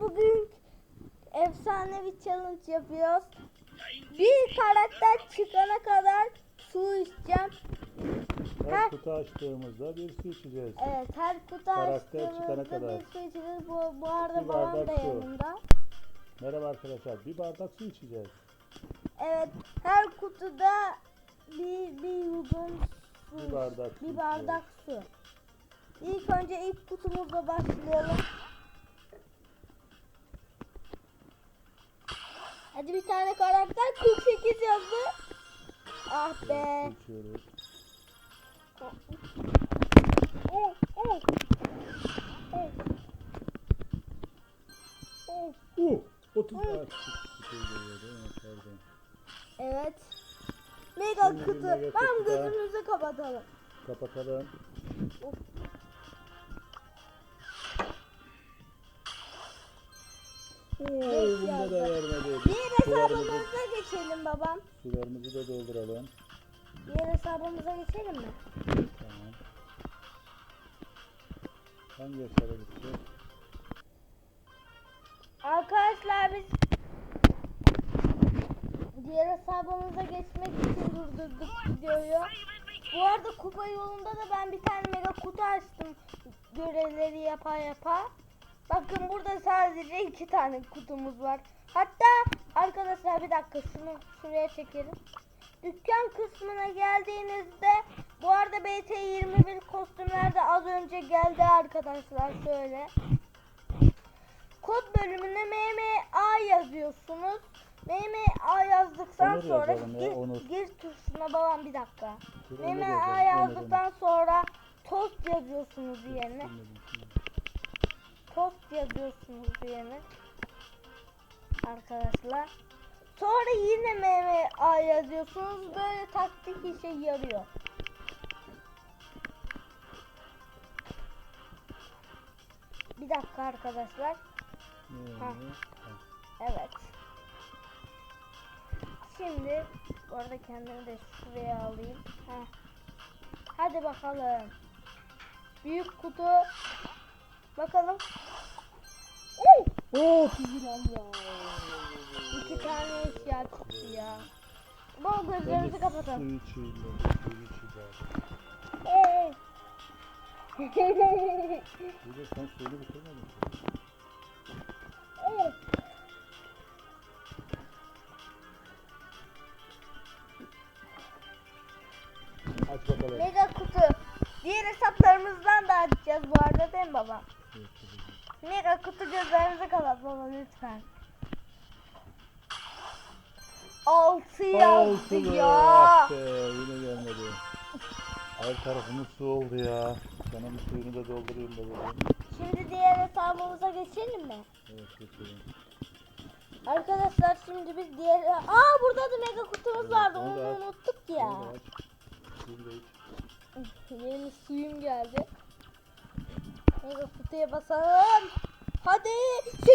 bugün efsane bir challenge yapıyoruz. Bir karakter çıkana kadar su içeceğim. Her Ha. kutu açtığımızda bir su içeceğiz. Evet her kutu Karakter çıkana açtığımızda kadar. bir su içeceğiz. Bu, bu arada Bir babam bardak da su. yanımda. Merhaba arkadaşlar. Bir bardak su içeceğiz. Evet her kutuda bir, bir yudum su. Bir bardak su Bir bardak su. İlk önce ilk kutumuzla başlayalım. Hadi bir tane karakter 48 yazdı. Ah be. Oh, oh. 30 Hı. Aa, küçük bir geliyor değil mi? Pardon. Evet. Mega Şimdi kutu. mega kutuda- gözümüzü kapatalım. Kapatalım. Of. Oo, bunda da vermedi. Hesabımıza geçelim babam. sularımızı da dolduralım. Diğer hesabımıza geçelim mi? Tamam. Hangi hesaba gideceğiz? Arkadaşlar biz diğer hesabımıza geçmek için durdurduk videoyu. Bu arada kupa yolunda da ben bir tane mega kutu açtım görevleri yapa yapa. Bakın burada sadece iki tane kutumuz var. Hatta arkadaşlar bir dakika şunu şuraya çekelim. Dükkan kısmına geldiğinizde bu arada BT21 kostümler de az önce geldi arkadaşlar şöyle. Kod bölümüne MMA yazıyorsunuz. MMA yazdıktan Onur sonra ya, gir, Onur. gir tuşuna babam bir dakika. MMA yazdıktan sonra tost yazıyorsunuz yerine. Tost yazıyorsunuz yerine. Arkadaşlar. Sonra yine MMA yazıyorsunuz. Böyle taktik işe yarıyor. Bir dakika arkadaşlar. Ha. Evet. Şimdi bu arada kendimi de şuraya alayım. Heh. Hadi bakalım. Büyük kutu. Bakalım. Oo! Oo, tuzun Allah. İki tane eşya çıktı ya. Bol gözlerimizi kapatalım. Suyu ben. Suyu. Bir de sen suyunu bitirmedin. Evet. Aç bakalım. Mega kutu. Diğer hesaplarımızdan da açacağız bu arada değil mi baba? Evet. Mega kutu gözlerinizi kapat baba lütfen. Altı yazdı Altılı. ya. Ah be, yine gelmedi. Her tarafımız su oldu ya. Bir suyunu da doldurayım da dedim. Şimdi diğer hesabımıza geçelim mi? Evet geçelim. Arkadaşlar şimdi biz diğer... Aa burada da mega kutumuz vardı onu onu da aç. unuttuk ya. Bunu da aç. Suyu da iç. Yeni suyum geldi. Mega kutuya basalım. Hadi 8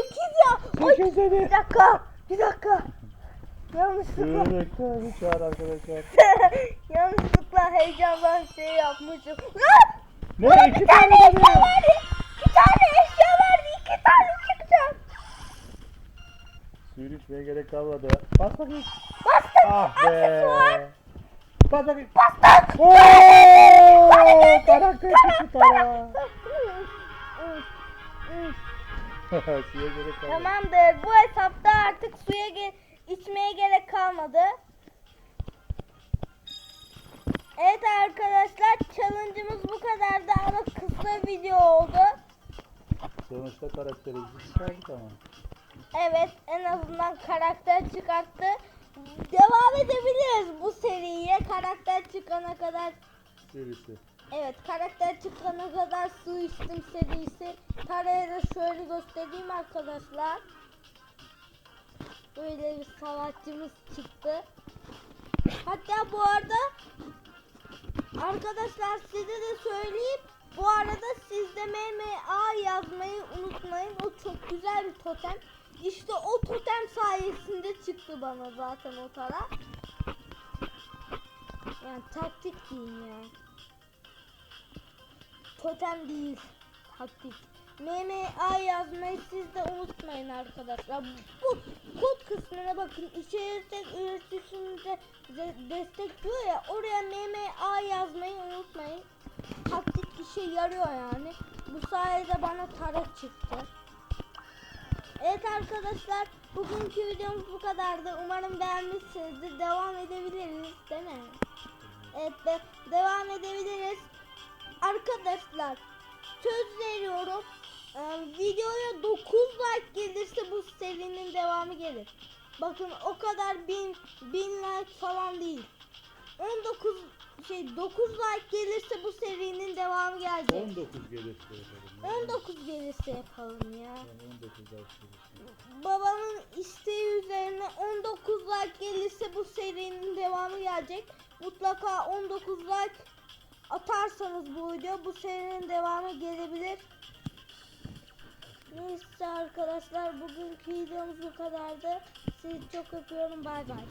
ya. Ay, Sekiz bir dedi. dakika. Bir dakika. Yanlışlıkla. Bekle. Bir çağır arkadaşlar. Yanlışlıkla heyecandan şey yapmışım. Ne? İki tane verdi. Bir tane eşya verdi. İki tane çıkacak. Suyunu içmeye gerek kalmadı. Bas bakayım. Bastım. Ah be. Bas bakayım. Bastım. Ooo! Karakter çıktı tara. Suya gerek kalmadı. Tamamdır. Bu hesapta artık suya ge- içmeye gerek kalmadı. Evet arkadaşlar challenge'ımız bu kadardı ama kısa video oldu. Sonuçta karakterimizi çıkardık ama. Evet en azından karakter çıkarttı. Devam edebiliriz bu seriye karakter çıkana kadar. Serisi. Evet karakter çıkana kadar su içtim serisi. Taraya da şöyle göstereyim arkadaşlar. Böyle bir savaşçımız çıktı. Hatta bu arada arkadaşlar size de söyleyeyim. Bu arada siz de MMA yazmayı unutmayın. O çok güzel bir totem. İşte o totem sayesinde çıktı bana zaten o tara. Yani taktik diyeyim ya. Totem değil. Taktik. MMA yazmayı siz de unutmayın arkadaşlar. Bu kod kısmına bakın. İçerisinde üreticimize de- destek diyor ya. Oraya MMA yazmayı unutmayın. Taktik işe yarıyor yani. Bu sayede bana tarot çıktı. Evet arkadaşlar bugünkü videomuz bu kadardı. Umarım beğenmişsinizdir. Devam edebiliriz değil mi? Evet de devam edebiliriz. Arkadaşlar söz veriyorum. Ee, videoya 9 like gelirse bu serinin devamı gelir. Bakın o kadar bin, bin like falan değil. 19 şey 9 like gelirse bu serinin devamı gelecek. 19 gelirse yapalım. ya. 19 gelirse yapalım ya. Yani 19 like gelirse. Babamın isteği üzerine 19 like gelirse bu serinin devamı gelecek. Mutlaka 19 like atarsanız bu video bu serinin devamı gelebilir. Neyse arkadaşlar bugünkü videomuz bu kadardı. Sizi çok öpüyorum. Bay bay.